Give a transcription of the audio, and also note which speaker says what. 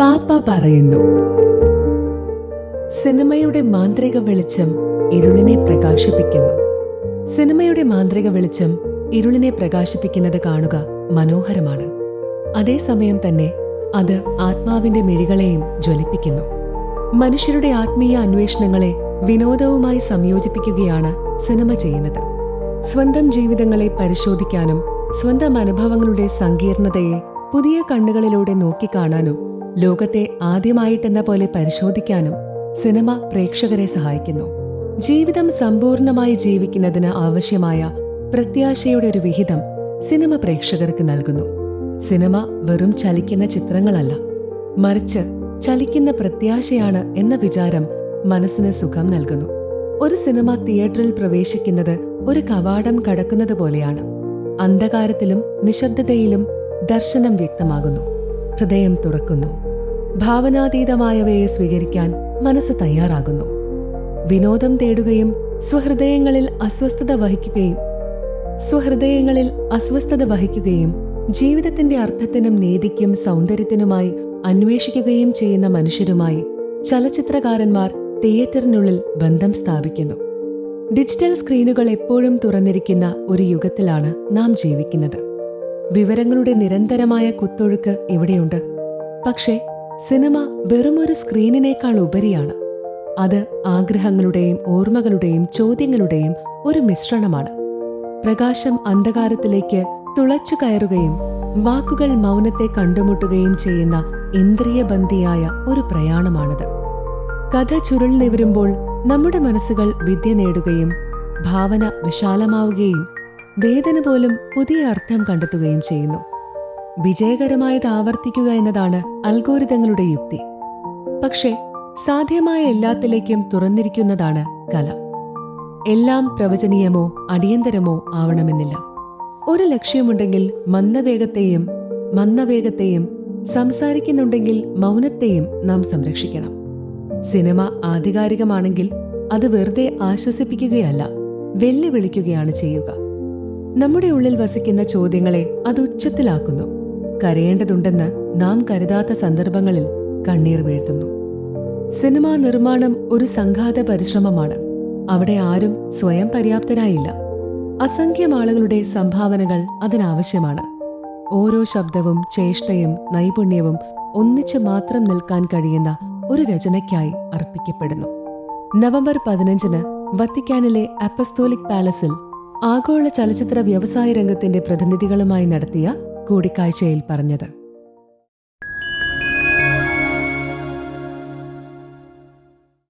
Speaker 1: പാപ്പ പറയുന്നു സിനിമയുടെ മാന്ത്രിക വെളിച്ചം ഇരുളിനെ പ്രകാശിപ്പിക്കുന്നു. സിനിമയുടെ മാന്ത്രിക വെളിച്ചം ഇരുളിനെ പ്രകാശിപ്പിക്കുന്നത് കാണുക മനോഹരമാണ്. അതേസമയം തന്നെ അത് ആത്മാവിന്റെ മിഴികളെയും ജ്വലിപ്പിക്കുന്നു. മനുഷ്യരുടെ ആത്മീയ അന്വേഷണങ്ങളെ വിനോദവുമായി സംയോജിപ്പിക്കുകയാണ് സിനിമ ചെയ്യുന്നത്. സ്വന്തം ജീവിതങ്ങളെ പരിശോധിക്കാനും സ്വന്തം അനുഭവങ്ങളുടെ സങ്കീർണതയെ പുതിയ കണ്ണുകളിലൂടെ നോക്കിക്കാണാനും ലോകത്തെ ആദ്യമായിട്ടെന്ന പോലെ പരിശോധിക്കാനും സിനിമ പ്രേക്ഷകരെ സഹായിക്കുന്നു. ജീവിതം സമ്പൂർണമായി ജീവിക്കുന്നതിന് ആവശ്യമായ പ്രത്യാശയുടെ ഒരു വിഹിതം സിനിമ പ്രേക്ഷകർക്ക് നൽകുന്നു. സിനിമ വെറും ചലിക്കുന്ന ചിത്രങ്ങളല്ല മറിച്ച് ചലിക്കുന്ന പ്രത്യാശയാണ് എന്ന വിചാരം മനസ്സിന് സുഖം നൽകുന്നു. ഒരു സിനിമ തിയേറ്ററിൽ പ്രവേശിക്കുന്നത് ഒരു കവാടം കടക്കുന്നത് പോലെയാണ്. അന്ധകാരത്തിലും നിശബ്ദതയിലും ദർശനം വ്യക്തമാകുന്നു. ഹൃദയം തുറക്കുന്നു. ഭാവനാതീതമായവയെ സ്വീകരിക്കാൻ മനസ്സ് തയ്യാറാകുന്നു. വിനോദം തേടുകയും സ്വഹൃദയങ്ങളിൽ അസ്വസ്ഥത വഹിക്കുകയും സ്വഹൃദയങ്ങളിൽ അസ്വസ്ഥത വഹിക്കുകയും ജീവിതത്തിന്റെ അർത്ഥത്തിനും നീതിക്കും സൗന്ദര്യത്തിനുമായി അന്വേഷിക്കുകയും ചെയ്യുന്ന മനുഷ്യരുമായി ചലച്ചിത്രകാരന്മാർ തിയേറ്ററിനുള്ളിൽ ബന്ധം സ്ഥാപിക്കുന്നു. ഡിജിറ്റൽ സ്ക്രീനുകൾ എപ്പോഴും തുറന്നിരിക്കുന്ന ഒരു യുഗത്തിലാണ് നാം ജീവിക്കുന്നത്. വിവരങ്ങളുടെ നിരന്തരമായ കുത്തൊഴുക്ക് ഇവിടെയുണ്ട്. പക്ഷേ സിനിമ വെറുമൊരു സ്ക്രീനിനേക്കാൾ ഉപരിയാണ്. അത് ആഗ്രഹങ്ങളുടെയും ഓർമ്മകളുടെയും ചോദ്യങ്ങളുടെയും ഒരു മിശ്രണമാണ്. പ്രകാശം അന്ധകാരത്തിലേക്ക് തുളച്ചു കയറുകയും വാക്കുകൾ മൗനത്തെ കണ്ടുമുട്ടുകയും ചെയ്യുന്ന ഇന്ദ്രിയബന്ധിയായ ഒരു പ്രയാണമാണിത്. കഥ ചുരുൾ നിവരുമ്പോൾ നമ്മുടെ മനസ്സുകൾ വിദ്യ നേടുകയും ഭാവന വിശാലമാവുകയും വേദന പോലും പുതിയ അർത്ഥം കണ്ടെത്തുകയും ചെയ്യുന്നു. വിജയകരമായത് ആവർത്തിക്കുക എന്നതാണ് അൽഗോരിതങ്ങളുടെ യുക്തി. പക്ഷേ സാധ്യമായ എല്ലാത്തിലേക്കും തുറന്നിരിക്കുന്നതാണ് കല. എല്ലാം പ്രവചനീയമോ അടിയന്തരമോ ആവണമെന്നില്ല. ഒരു ലക്ഷ്യമുണ്ടെങ്കിൽ മന്ദവേഗത്തെയും മന്ദവേഗത്തെയും സംസാരിക്കുന്നുണ്ടെങ്കിൽ മൗനത്തെയും നാം സംരക്ഷിക്കണം. സിനിമ ആധികാരികമാണെങ്കിൽ അത് വെറുതെ ആശ്വസിപ്പിക്കുകയല്ല വെല്ലുവിളിക്കുകയാണ് ചെയ്യുക. നമ്മുടെ ഉള്ളിൽ വസിക്കുന്ന ചോദ്യങ്ങളെ അത് ഉച്ചത്തിലാക്കുന്നു. കരയേണ്ടതുണ്ടെന്ന് നാം കരുതാത്ത സന്ദർഭങ്ങളിൽ കണ്ണീർ വീഴ്ത്തുന്നു. സിനിമാ നിർമ്മാണം ഒരു സംഘാത പരിശ്രമമാണ്. അവിടെ ആരും സ്വയം പര്യാപ്തരായില്ല. അസംഖ്യം ആളുകളുടെ സംഭാവനകൾ അതിനാവശ്യമാണ്. ഓരോ ശബ്ദവും ചേഷ്ടയും നൈപുണ്യവും ഒന്നിച്ചു മാത്രം നിൽക്കാൻ കഴിയുന്ന ഒരു രചനയ്ക്കായി അർപ്പിക്കപ്പെടുന്നു. നവംബർ പതിനഞ്ചിന് വത്തിക്കാനിലെ അപ്പസ്തോലിക് പാലസിൽ ആഗോള ചലച്ചിത്ര വ്യവസായ രംഗത്തിന്റെ പ്രതിനിധികളുമായി നടത്തിയ കൂടിക്കാഴ്ചയിൽ പറഞ്ഞത്.